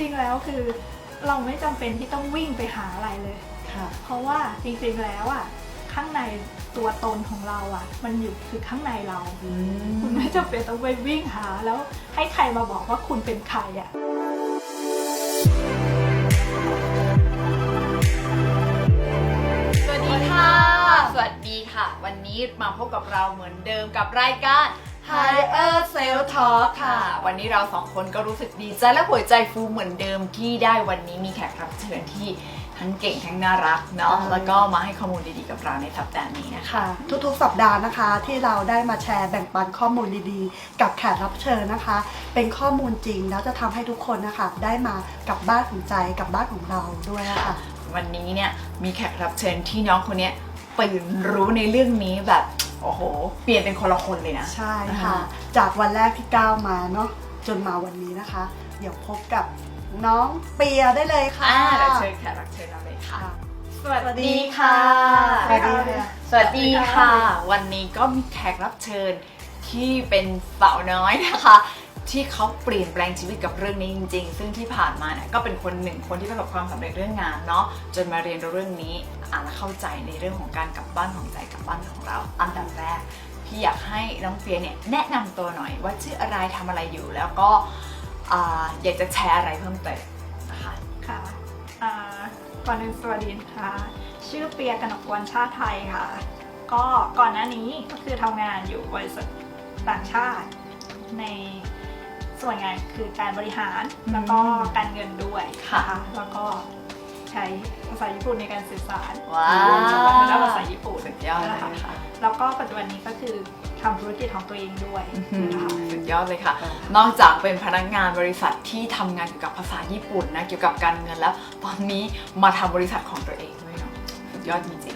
ริงๆแล้วคือ เราไม่จำเป็นที่ต้องวิ่งไปหาอะไรเลย ค่ะ เพราะว่าจริงๆแล้วอะข้างในตัวตนของเราอะ มันอยู่คือข้างในเราคุณไม่จำเป็นต้องไปวิ่งหาแล้วให้ใครมาบอกว่าคุณเป็นใครอะ สวัสดีค่ะ สวัสดีค่ะ วันนี้มาพบกับเราเหมือนเดิมกับรายการ Higher Self Talk ค่ะ วันนี้เราสองคนก็รู้สึกดีใจและหัวใจฟูเหมือนเดิมที่ได้วันนี้มีแขกรับเชิญที่ทั้งเก่งทั้งน่ารักเนาะใช่แล้วก็มาให้ข้อมูลดีๆกับเราในสัปดาห์นี้นะคะค่ะทุกๆ สัปดาห์นะคะ ที่เราได้มาแชร์แบ่งปันข้อมูลดีๆ กับแขกรับเชิญนะคะ เป็นข้อมูลจริงแล้วจะทำให้ทุกคนนะคะ ได้มากลับบ้านของใจกลับบ้านของเราด้วยอะค่ะ วันนี้เนี่ยมีแขกรับเชิญที่น้องคนเนี้ยตื่นรู้ในเรื่องนี้แบบ โอ้โห เปลี่ยนเป็นคนละคนเลยนะ ใช่ค่ะ จากวันแรกที่ก้าวมาเนาะจนมาวันนี้นะคะ เดี๋ยวพบกับน้องเปียได้เลยค่ะ อ่าเราเชิญแขกรับเชิญเราเลยค่ะค่ะ สวัสดีค่ะ สวัสดีค่ะ สวัสดีค่ะ วันนี้ก็มีแขกรับเชิญที่เป็นสาวน้อยนะคะ ที่เขาเปลี่ยนแปลงชีวิตกับเรื่องนี้จริง ๆ ซึ่งที่ผ่านมาเนี่ยก็เป็นคนหนึ่งคนที่ประสบความสำเร็จเรื่องงานเนาะจนมาเรียนรู้เรื่องนี้ อ่านและเข้าใจในเรื่องของการกลับบ้านของใจกลับบ้านของเรา อันดับแรกพี่อยากให้น้องเปียเนี่ยแนะนำตัวหน่อยว่าชื่ออะไรทำอะไรอยู่ แล้วก็อ่าอยากจะแชร์อะไรเพิ่มเติมนะคะค่ะอ่าก่อนอื่นสวัสดีค่ะ ชื่อเปียกนกวันชาติไทยค่ะ ก็ก่อนหน้านี้ก็คือทำงานอยู่บริษัทต่างชาติในส่วนงานคือการบริหารอืมแล้วก็การเงินด้วยค่ะนแล้วก็ ใช้ภาษาญี่ปุ่นในการสื่อสารว้าจังหวัดทางด้านภาษาญี่ปุ่นสุดยอดเลยนะคะค่ะ แล้วก็ปัจจุบันนี้ก็คือทำธุรกิจของตัวเองด้วยอืมนะคะ สุดยอดเลยค่ะ นอกจากเป็นพนักงานบริษัทที่ทำงานเกี่ยวกับภาษาญี่ปุ่นนะเกี่ยวกับการเงินแล้ว ตอนนี้มาทำบริษัทของตัวเองด้วยเนาะสุดยอดจริง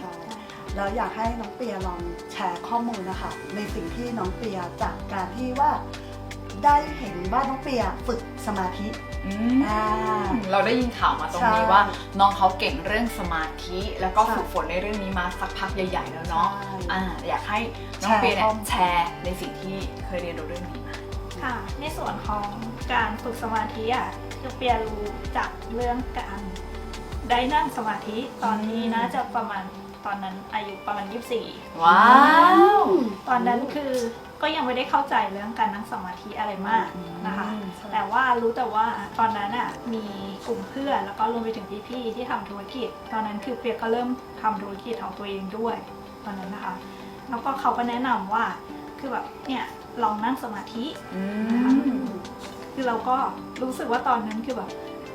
แล้วอยากให้น้องเปียลองแชร์ข้อมูลนะคะ ในสิ่งที่น้องเปียจากการที่ว่าได้เห็นว่าน้องเปียฝึกสมาธิๆ อืมอ่า เราได้ยินข่าวมาตรงนี้ใช่ว่าน้องเขาเก่งเรื่องสมาธิแล้วก็ค่ะฝึกฝนในเรื่องนี้มาสักพักใหญ่ ๆ แล้วเนาะใช่อ่าอยากให้น้องเปียเนี่ยแชร์ข้อมูล แชร์ในสิ่งที่เคยเรียนรู้เรื่องนี้มา ค่ะ ในส่วนของการฝึกสมาธิอะคือเปียรู้จากเรื่องการได้นั่งสมาธิตอนที่น่าจะประมาณ ตอนนั้นอายุประมาณ 24 ว้าว ตอนนั้นคือก็ยังไม่ได้เข้าใจเรื่องการนั่งสมาธิอะไรมากนะคะอืมใช่แต่ว่ารู้แต่ว่าตอนนั้นอะมีกลุ่มเพื่อนแล้วก็รวมไปถึงพี่ๆที่ทำธุรกิจ ตอนนั้นคือเปียก็เริ่มทำธุรกิจของตัวเองด้วย ตอนนั้นนะคะ แล้วก็เขาก็แนะนำว่าคือแบบเนี่ยลองนั่งสมาธิอืมคือเราก็รู้สึกว่าตอนนั้นคือแบบ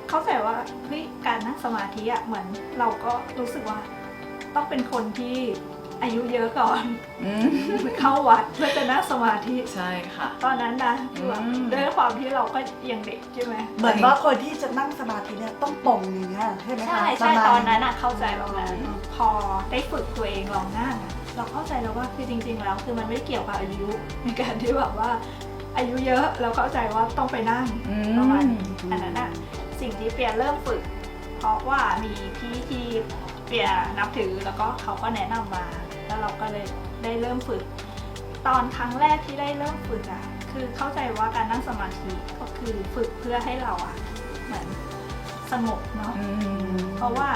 เข้าใจว่าเฮ้ยการนั่งสมาธิอะเหมือนเราก็รู้สึกว่า ต้องเป็นคนที่อายุเยอะก่อนอืมเข้าวัดเพื่อจะนั่งสมาธิ ใช่ค่ะ ตอนนั้นนะคือแบบอืม ด้วยความที่เราก็ยังเด็กใช่ไหมเหมือนว่าคนที่จะนั่งสมาธิเนี่ยต้องปรงอย่างเงี้ยใช่ไหมคะใช่ปใช่ระมาณ ตอนนั้นอะเข้าใจแบบนั้นพอได้ฝึกตัวเองลองนั่งอะเราเข้าใจแล้วว่าคือจริง ๆ แล้วคือมันไม่เกี่ยวกับอายุในการที่แบบว่า อายุเยอะเราเข้าใจว่าต้องไปนั่ง อืม ประมาณนี้อันนั้นอะสิ่งที่เปียเริ่มฝึก เพราะว่ามีพี่ที่เปียนับถือแล้วก็เขาก็แนะนำมา แล้วเราก็เลยได้เริ่มฝึก ตอนครั้งแรกที่ได้เริ่มฝึกอะคือเข้าใจว่าการนั่งสมาธิก็คือฝึกเพื่อให้เราอะเหมือนสงบเนาะอืมเพราะว่า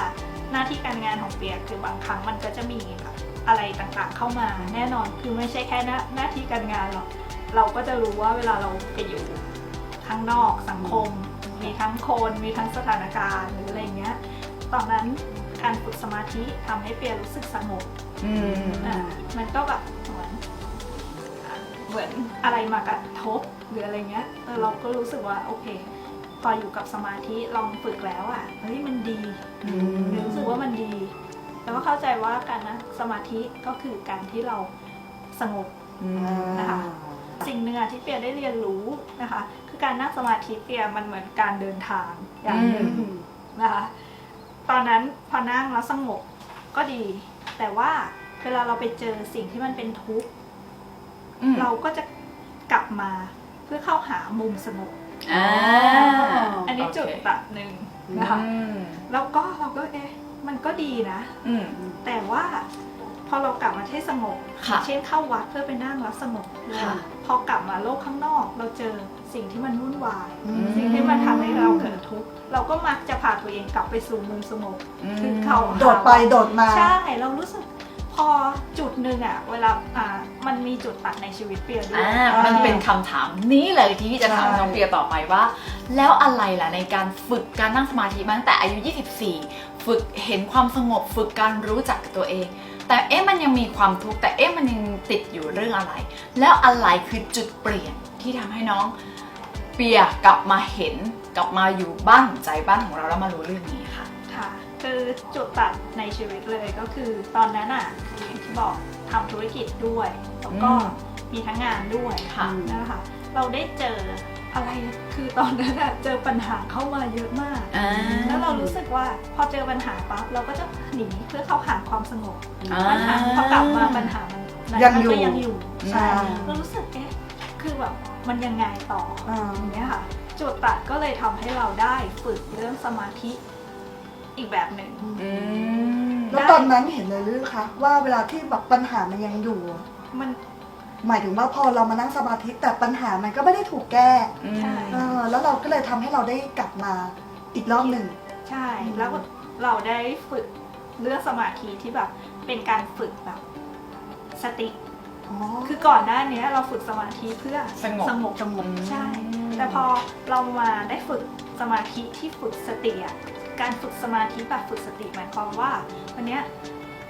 หน้าที่การงานของเปียคือบางครั้งมันก็จะมีแบบอะไรต่างๆเข้ามาแน่นอนคือไม่ใช่แค่หน้าหน้าที่การงานหรอกเราก็จะรู้ว่าเวลาเราไปอยู่ข้างนอกสังคม มีทั้งคนมีทั้งสถานการณ์หรืออะไรเงี้ยตอนนั้น การฝึกสมาธิทำให้เปียรู้สึกสงบอืมอะมันก็แบบเหมือนอะเหมือนอะไรมากระทบหรืออะไรเงี้ยเออเราก็รู้สึกว่าโอเค พออยู่กับสมาธิลองฝึกแล้วอะเฮ้ยมันดี อืมรู้สึกว่ามันดี แล้วก็เข้าใจว่าการนั่งสมาธิก็คือการที่เราสงบ อืมนะคะ สิ่งหนึ่งอะที่เปียได้เรียนรู้นะคะ คือการนั่งสมาธิเปียมันเหมือนการเดินทางอย่างหนึ่งอืมนะคะ ตอนนั้นพอนั่งแล้วสงบก็ดี แต่ว่าเวลาเราไปเจอสิ่งที่มันเป็นทุกข์อืมเราก็จะกลับมาเพื่อเข้าหามุมสงบอ่าอันนี้จุดโอเคตัดหนึ่งนะคะ อืมแล้วก็เราก็เอ๊ะมันก็ดีนะ อืม แต่ว่าพอเรากลับมาที่สงบค่ะเช่นเข้าวัดเพื่อไปนั่งแล้วสงบค่ะ พอกลับมาโลกข้างนอก เราเจอ สิ่งที่มันวุ่นวาย อืม สิ่งที่มันทำให้เราเกิดทุกข์เราก็มักจะพาตัวเองกลับไปสู่มุมสงบอืมคือเขา โดดไปโดดมา ใช่เรารู้สึกพอจุดหนึ่งอะเวลาอ่ามันมีจุดตัดในชีวิตเปลี่ยนด้วย อ่ามันเป็นคำถามนี้เลยที่จะถามใช่ น้องเปียต่อไปว่า แล้วอะไรล่ะในการฝึกการนั่งสมาธิมาตั้งแต่อายุ 24 ฝึกเห็นความสงบ ฝึกการรู้จักกับตัวเอง แต่เอ๊ะมันยังมีความทุกข์แต่เอ๊ะมันยังติดอยู่เรื่องอะไร แล้วอะไรคือจุดเปลี่ยนที่ทำให้น้อง เปียกลับมาเห็นกลับมาอยู่บ้านของใจบ้านของเราแล้วมารู้เรื่องนี้ค่ะ ค่ะคือจุดตัดในชีวิตเลยก็คือตอนนั้นอะอย่างที่บอกทำธุรกิจด้วยแล้วก็อืมมีทั้งงานด้วยค่ะนะคะเราได้เจออะไรคือตอนนั้นอะเจอปัญหาเข้ามาเยอะมากอ่าแล้วเรารู้สึกว่าพอเจอปัญหาปั๊บเราก็จะหนีเพื่อเข้าหาความสงบอ่าปัญหาพอกลับมาปัญหามันยังมันอยู่ก็ยังอยู่อืมใช่เรารู้สึกเอ๊ะ คือแบบมันยังไงต่ออ่าอย่างเงี้ยค่ะจุดตัดก็เลยทำให้เราได้ฝึกเรื่องสมาธิอีกแบบหนึ่ง อืมแล้วตอนนั้นเห็นเลยหรือคะว่าเวลาที่แบบปัญหามันยังอยู่ มันหมายถึงว่าพอเรามานั่งสมาธิแต่ปัญหามันก็ไม่ได้ถูกแก้ใช่ เออแล้วเราก็เลยทำให้เราได้กลับมาอีกรอบหนึ่ง ใช่แล้วก็เราได้ฝึกเรื่องสมาธิที่แบบเป็นการฝึกแบบสติอ๋อ คือก่อนหน้านี้เราฝึกสมาธิเพื่อสงบสงบสงบใช่ แต่พอเรามาได้ฝึกสมาธิที่ฝึกสติอะการฝึกสมาธิแบบฝึกสติหมายความว่าวันเนี้ย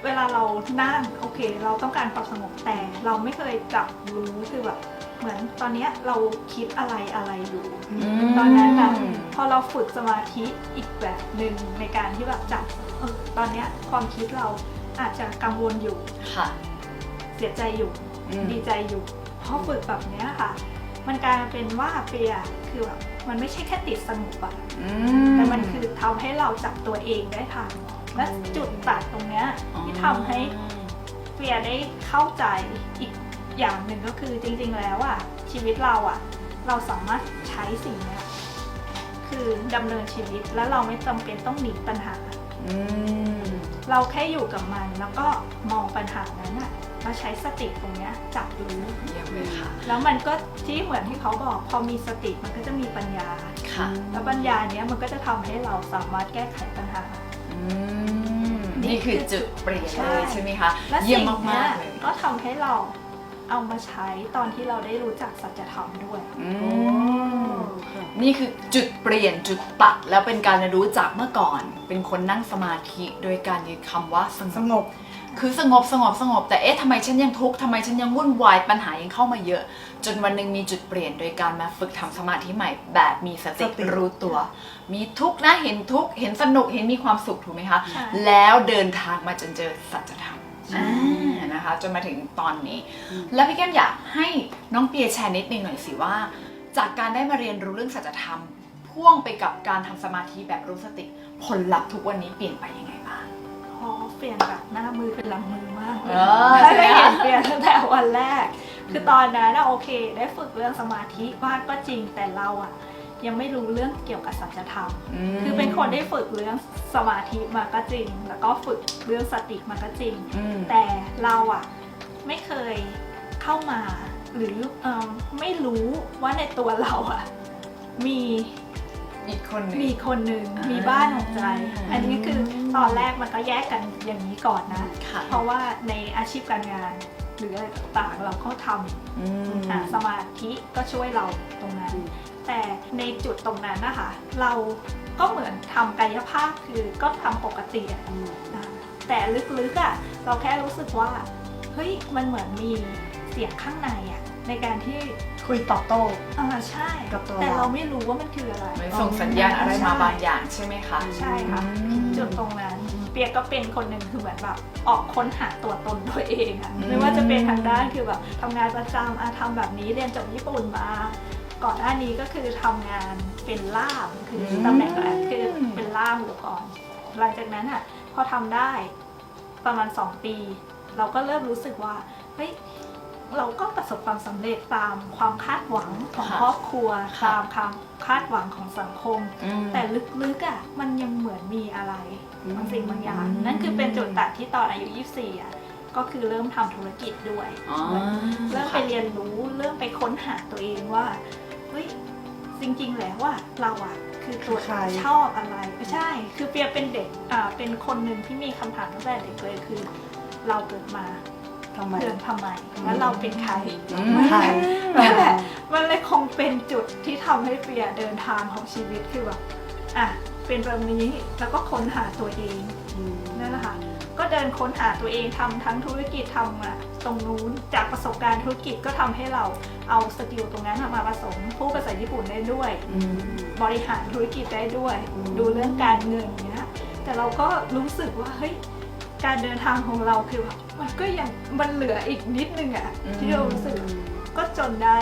เวลาเรานั่งโอเค เราต้องการความสงบแต่เราไม่เคยจับรู้คือแบบเหมือนตอนเนี้ยเราคิดอะไรอะไรอยู่มตอนนั้นนะพอเราฝึกสมาธิอีกแบบหนึ่งในการที่แบบจับเออตอนเนี้ยความคิดเราอาจจะกังวลอยู่ค่ะ เสียใจอยู่อืม ดีใจอยู่พอฝึกแบบเนี้ยค่ะ มันกลายเป็นว่าเปียคือแบบมันไม่ใช่แค่ติดสงบอะอืแต่มันคือทำให้เราจับตัวเองได้ทันและจุดตัดตรงเนี้ยที่ทำให้ เปียได้เข้าใจอีกอย่างหนึ่งก็คือจริงๆแล้วอะชีวิตเราอะเราสามารถใช้สิ่งเนี้ยคือดำเนินชีวิตแล้วเราไม่จำเป็นต้องหนีปัญหา อืม เราแค่อยู่กับมันแล้วก็มองปัญหานั้นอะแล้วใช้สติตรงเนี้ยจับรู้เยี่ยมเลยค่ะ แล้วมันก็ที่เหมือนที่เขาบอกพอมีสติมันก็จะมีปัญญาค่ะ แล้วปัญญาเนี้ยมันก็จะทำให้เราสามารถแก้ไขปัญหาอืมนี่คือจุดเปลี่ยนใช่เลยใช่ไหมคะและเยี่ยสิ่มงเนี้มายกๆเลยก็ทำให้เรา เอามาใช้ตอนที่เราได้รู้จักสัจธรรมด้วย อืมนี่คือจุดเปลี่ยนจุดตัดแล้วเป็นการเรียนรู้จากเมื่อก่อน เป็นคนนั่งสมาธิโดยการยึดคำว่าสงสบ งบ คือสงบสงบสงบ แต่เอ๊ะทำไมฉันยังทุกข์ทำไมฉันยังวุ่นวายปัญหายังเข้ามาเยอะ จนวันหนึ่งมีจุดเปลี่ยนโดยการมาฝึกทำสมาธิใหม่ แบบมีสติสติ รู้ตัว มีทุกข์นะเห็นทุกข์เห็นสนุกเห็นมีความสุขถูกไหมคะ ใช่ แล้วเดินทางมาจนเจอสัจธรรมใช่อ่า นะคะจนมาถึงตอนนี้ แล้วพี่แก้มอยากให้น้องเปียแชร์นิดนึงหน่อยสิว่า จากการได้มาเรียนรู้เรื่องสัจธรรม พ่วงไปกับการทำสมาธิแบบรู้สติ ผลลัพธ์ทุกวันนี้เปลี่ยนไปยังไงบ้างพอเปลี่ยนแบบหน้ามือเป็นหลังมือมากเลยเออถ้าใช่ไหมได้คะเห็นเปลี่ยนตั้งแต่วันแรก คือตอนนั้นอะโอเค ได้ฝึกเรื่องสมาธิมากก็จริงแต่เราอะ ยังไม่รู้เรื่องเกี่ยวกับสัจธรรมมคือเป็นคนได้ฝึกเรื่องสมาธิมาก็จริง แล้วก็ฝึกเรื่องสติมาก็จริงอืมแต่เราอะไม่เคยเข้ามาหรือเอมไม่รู้ว่าในตัวเราอะมีอีกคนหนึ่งมีคนหนึ่งอ่ามีมีบ้านของใจ อันนี้คือตอนแรกมันก็แยกกันอย่างนี้ก่อนนะค่ะเพราะว่าในอาชีพการงานหรืออะไรต่างๆเราก็ทอืมำอ่าสมาธิก็ช่วยเราตรงนั้น แต่ในจุดตรงนั้นนะคะ เราก็เหมือนทำกายภาพคือก็ทำปกติอะนะแต่ลึกๆอะเราแค่รู้สึกว่า เฮ้ย มันเหมือนมีเสียงข้างในอะในการที่คุยตอบโต้อ่าใช่ กับตัวแต่เราเราไม่รู้ว่ามันคืออะไร เหมือนส่งสัญญาณอะไรมาบางอย่างใช่ไหมคะ ใช่ค่ะ อืม จุดตรงนั้น เปียกก็เป็นคนหนึ่งคือเหมือนแบบออกค้นหาตัวตนตัวเองอะอืม ไม่ว่าจะเป็นทางด้านคือแบบทำงานประจำอะทำแบบนี้เรียนจบญี่ปุ่นมา ก่อนหน้านี้ก็คือทำงานเป็นล่ามคืออตำแหน่งแรกคือเป็นล่ามอยู่ก่อนหลังจากนั้นอะพอทำได้ประมาณ 2 ปี เราก็เริ่มรู้สึกว่าเฮ้ยเราก็ประสบความสำเร็จตามความคาดหวังของค่ะครอบครัวค่ะ ตามความคาดหวังของสังคม อืม แต่ลึกๆอะมันยังเหมือนมีอะไรอืมบางสิ่งบางอย่าง อืม นั่นคือเป็นจุดตัดที่ตอนอายุ 24อะก็คือเริ่มทำธุรกิจด้วย อ๋อเริ่มไปเรียนรู้เริ่มไปค้นหาตัวเองว่า เฮ้ยจริงๆแล้วว่าเราอะคคือตัวใคร ชอบอะไรไม่ใช่ คือเปียเป็นเด็กอ่าเป็นคนหนึ่งที่มีคำถามตั้งแต่เด็กเลยคือ เราเกิดมาทำไม เกิดทำไมแล้วเราเป็นใคร อืม ใคร นั่นแหละมันเลยคงเป็นจุดที่ทำให้เปียเดินทางของชีวิตคือแบบอะเป็นแบบนี้แล้วก็ค้นหาตัวเองอืมนั่นแหละค่ะก็เดินค้นหาตัวเองทำทั้งธุรกิจทำอะ ตรงนู้น จากประสบการณ์ธุรกิจก็ทำให้เราเอาสกิลตรงนั้นมาผสมพูดภาษาญี่ปุ่นได้ด้วย อืม บริหารธุรกิจได้ด้วย อืม ดูเรื่องการเงินเนี้ยแต่เราก็รู้สึกว่าเฮ้ยการเดินทางของเราคือแบบมันก็ยังมันเหลืออีกนิดนึงอะที่เรารู้สึกก็จนได้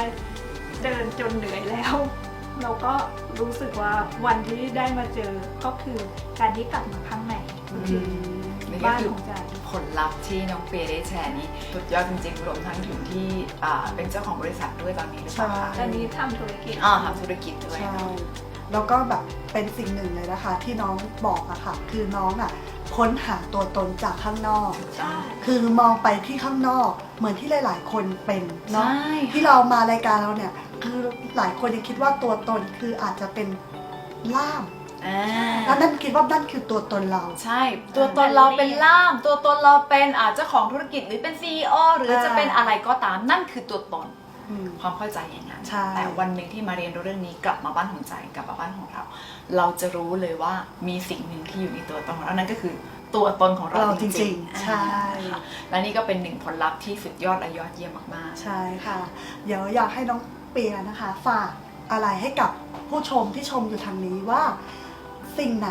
เดินจนเหนื่อยแล้ว เราก็รู้สึกว่าวันที่ได้มาเจอก็คือการที่กลับมาข้างในอืมนี่ก็บ้านคือของใจผ ลลัพธ์ที่น้องเปียได้แชร์นี้สุดยอดจริงๆรวมทั้งถึงที่อ่าเป็นเจ้าของบริษัทด้วยตอนนี้หรือเปล่าคะตอนนี้ทำธุรกิจ อ่าทำธุรกิจด้วยใช่แล้วก็แบบเป็นสิ่งหนึ่งเลยนะคะ ที่น้องบอกอะค่ะ คือน้องอะค้นหาตัวตนจากข้างนอก ใช่ คือมองไปที่ข้างนอกเหมือนที่หลาย ๆ คนเป็นเนาะใช่ที่เรามารายการเราเนี่ย คือหลายคนยังคิดว่าตัวตนคืออาจจะเป็นล่าม อ่า แล้วนั่นคิดว่านั่นคือตัวตนเรา ใช่ ตัวตนเราเป็นล่าม ตัวตนเราเป็นอาเจ้าของธุรกิจหรือเป็น CEO หรือจะเป็นอะไรก็ตามนั่นคือตัวตนอืมความเข้าใจอย่างนั้น ใช่ แต่วันหนึ่งที่มาเรียนรู้เรื่องนี้กลับมาบ้านของใจกลับมาบ้านของเรา เราจะรู้เลยว่ามีสิ่งหนึ่งที่อยู่ในตัวตนของเรานั่นก็คือตัวตนของเราเราจจริริงงๆ ๆใช่ค่ะและนี่ก็เป็นหนึ่งผลลัพธ์ที่สุดยอดและยอดเยี่ยมมากใช่ค่ะ เดี๋ยวอยากให้น้องเปียนะคะ ฝากอะไรให้กับผู้ชมที่ชมอยู่ทางนี้ว่า สิ่งไหน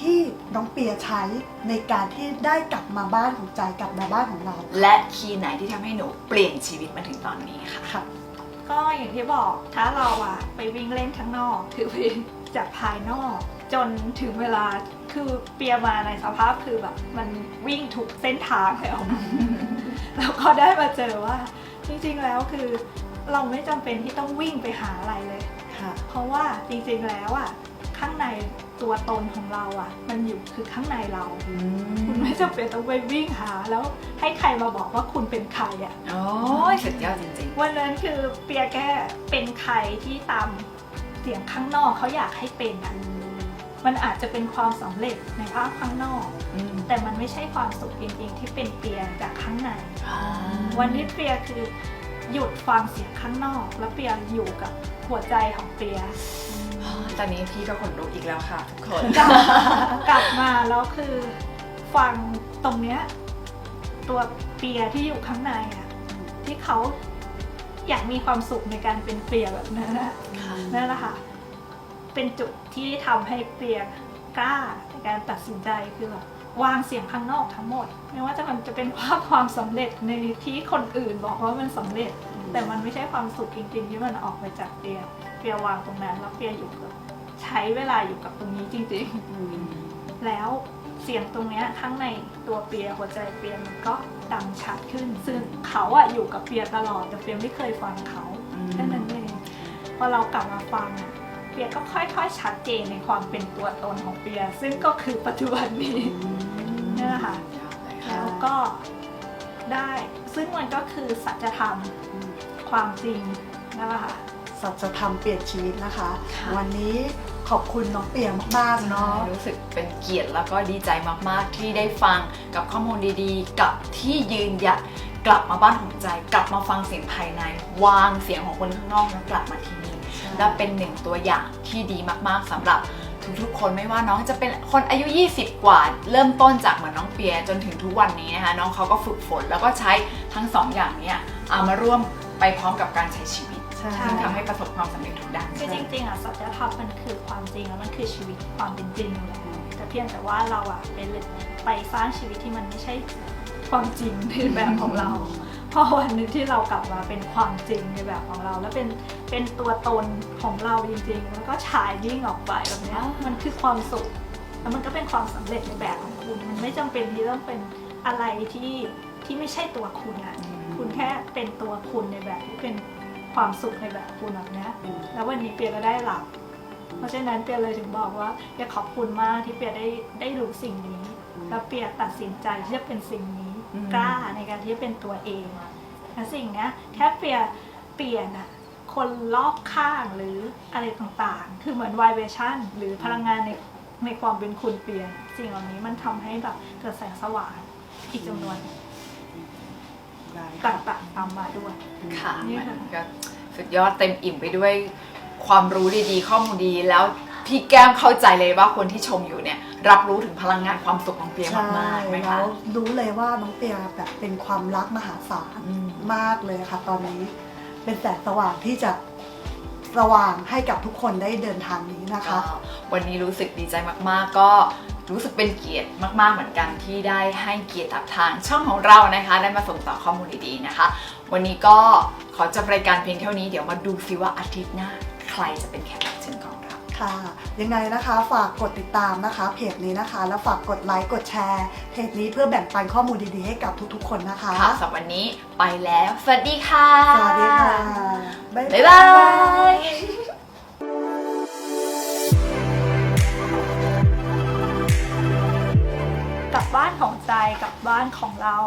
ที่น้องเปียใช้ในการที่ได้กลับมาบ้านของใจกลับมาบ้านของเราๆและคีย์ไหนที่ทำให้หนูเปลี่ยนชีวิตมาถึงตอนนี้ค่ะ ค่ะ ก็อย่างที่บอกถ้าเราอะไปวิ่งเล่นข้างนอกคือไปจากภายนอก จนถึงเวลาคือเปียมาในสภาพคือแบบมันวิ่งถูกเส้นทางแล้ว แล้วก็ได้มาเจอว่า จริงๆแล้วคือ เราไม่จำเป็นที่ต้องวิ่งไปหาอะไรเลย ค่ะ เพราะว่าจริงๆแล้วอะข้างใน ตัวตนของเราอะ มันอยู่คือข้างในเรา คุณไม่จำเป็นต้องไปวิ่งหา แล้วให้ใครมาบอกว่าคุณเป็นใครอะโอ้ยสุดยอดจริงวันนั้นคือเปียแค่เป็นใครที่ตามเสียงข้างนอกเขาอยากให้เป็นอะมันอาจจะเป็นความสำเร็จในภาพข้างนอก ๆอืมแต่มันไม่ใช่ความสุขจริงๆที่เป็นเปียจากข้างในอ่าวันนี้เปียคือหยุดฟังเสียงข้างนอก แล้วเปียอยู่กับหัวใจของเปีย ตอนนี้พี่ก็ขนลุกอีกแล้วค่ะทุกคน กลับกลับมาแล้วคือฟังตรงเนี้ยตัวเปียที่อยู่ข้างในอะที่เขาอยากมีความสุขในการเป็นเปียแบบนั้นอะนั่นแหละค่ะ เป็นจุดที่ทำให้เปียกล้าในการตัดสินใจคือแบบ วางเสียงข้างนอกทั้งหมด ไม่ว่าจะมันจะเป็นภาพความสำเร็จในที่คนอื่นบอกว่ามันสำเร็จ แต่มันไม่ใช่ความสุขจริงๆที่มันออกมาจากเปียเปียวางตรงนั้นแล้วเปียอยู่กับใช้เวลาอยู่กับตรงนี้จริงๆ แล้วเสียงตรงเนี้ยข้างในตัวเปียหัวใจเปียมันก็ดังชัดขึ้น ซึ่งเขาอะอยู่กับเปียตลอดแต่เปียไม่เคยฟังเขาอืมแค่นั้นเองพอเรากลับมาฟังอะเปียก็ค่อยๆชัดเจนในความเป็นตัวตนของเปีย ซึ่งก็คือปัจจุบันนี้ นี่นแหละค่ะยอดเลยค่ะ แล้วก็ได้ซึ่งมันก็คือสัจธรรมความจริงนั่นแหละค่ะ สัจธรรมเปลี่ยนชีวิตนะคะ ค่ะ วันนี้ขอบคุณน้องเปียมากๆเนาะ รู้สึกเป็นเกียรติแล้วก็ดีใจมาก ๆ ที่ได้ฟังกับข้อมูลดีๆ กับที่ยืนหยัดกลับมาบ้านของใจ กลับมาฟังเสียงภายใน วางเสียงของคนข้างนอกแล้วกลับมาที่นี่และเป็นหนึ่งตัวอย่างที่ดีมากๆสำหรับ ทุกๆ คนไม่ว่าน้องจะเป็นคนอายุ 20 กว่า เริ่มต้นจากเหมือนน้องเปียจนถึงทุกวันนี้นะคะน้องเขาก็ฝึกฝนแล้วก็ใช้ทั้งสองอย่างเนี้ยเอามาร่วมไปพร้อมกับการใช้ชีวิตใช่ซึ่งทำให้ประสบความสำเร็จทุกด้านคือจริงๆอะสัจธรรมมันคือความจริงแล้วมันคือชีวิตความเป็นจริงอยู่แล้วแต่เพียงแต่ว่าเราอะไปเลยไปสร้างชีวิตที่มันไม่ใช่ความจริงในแบบของเรา พอวันหนึงที่เรากลับมาเป็นความจริงในแบบของเรา แล้วเป็นเป็นตัวตนของเราจริงๆแล้วก็ฉายยิ่งออกไปแบบเนี้ยมันคือความสุขแล้วมันก็เป็นความสำเร็จในแบบของคุณ มันไม่จำเป็นที่ต้องเป็นอะไรที่ที่ไม่ใช่ตัวคุณอะคุณแค่เป็นตัวคุณในแบบที่เป็นความสุขในแบบคุณแบบเนี้ยแล้ววันนี้เปียก็ได้หลับเพราะฉะนั้นเปียเลยถึงบอกว่าเปียขอบคุณมากที่เปียได้ได้รู้สิ่งนี้ แล้วเปียตัดสินใจที่จะเป็นสิ่งนี้อืม กล้าในการที่จะเป็นตัวเองและสิ่งเนี้ยแค่เปียเปลี่ยนอะคนรอบข้างหรืออะไรต่างๆ คือเหมือน vibration หรือพลังงานในในความเป็นคุณเปลี่ยน สิ่งเหล่านี้มันทำให้แบบเกิดแสงสว่างอีกจำนวนได้ตค่ะ่างๆตามมาด้วยค่ะเนี่ยค่ะมันก็สุดยอดเต็มอิ่มไปด้วยความรู้ดีๆ ข้อมูลดีแล้วพี่แก้มเข้าใจเลยว่าคนที่ชมอยู่เนี่ย รับรู้ถึงพลังงานความสุขของเปียใช่มากๆไหมแล้คะ วรู้เลยว่าน้องเปียแบบเป็นความรักมหาศาลอืม มากเลยค่ะ ตอนนี้เป็นแสงสว่างที่จะสว่างให้กับทุกคนได้เดินทางนี้นะคะ ก็วันนี้รู้สึกดีใจมากๆ ก็รู้สึกเป็นเกียรติมากๆ เหมือนกันที่ได้ให้เกียรติกับทางช่องของเรานะคะ ได้มาส่งต่อข้อมูลดีๆนะคะ วันนี้ก็ขอจบรายการเพียงเท่านี้เดี๋ยวมาดูซิว่าอาทิตย์หน้า ใครจะเป็นแขกรับเชิญของเรา ค่ะ ยังไงนะคะฝากกดติดตามนะคะ เพจนี้นะคะ แล้วฝากกดไลค์กดแชร์ เพจนี้เพื่อแบ่งปันข้อมูลดีๆให้กับทุกๆ คนนะคะค่ะสำหรับวันนี้ไปแล้ว สวัสดีค่ะ สวัสดีค่ะ บ๊ายบายกับบ้านของใจกับบ้านของเรา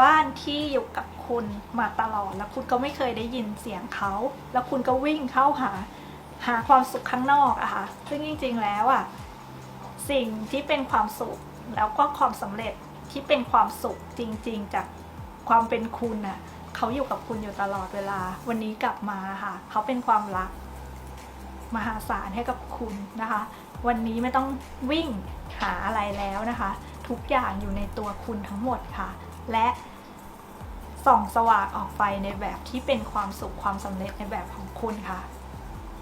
บ้านที่อยู่กับคุณมาตลอด แล้วคุณก็ไม่เคยได้ยินเสียงเขา แล้วคุณก็วิ่งเข้าหา หาความสุขข้างนอกอะค่ะ ซึ่งจริง ๆ แล้วอะสิ่งที่เป็นความสุขแล้วก็ความสำเร็จที่เป็นความสุขจริง ๆ จากความเป็นคุณอะเขาอยู่กับคุณอยู่ตลอดเวลา วันนี้กลับมาค่ะ เขาเป็นความรัก มหาศาลให้กับคุณนะคะ วันนี้ไม่ต้องวิ่งหาอะไรแล้วนะคะ ทุกอย่างอยู่ในตัวคุณทั้งหมดค่ะ และส่องสว่างออกไปในแบบที่เป็นความสุขความสำเร็จในแบบของคุณค่ะ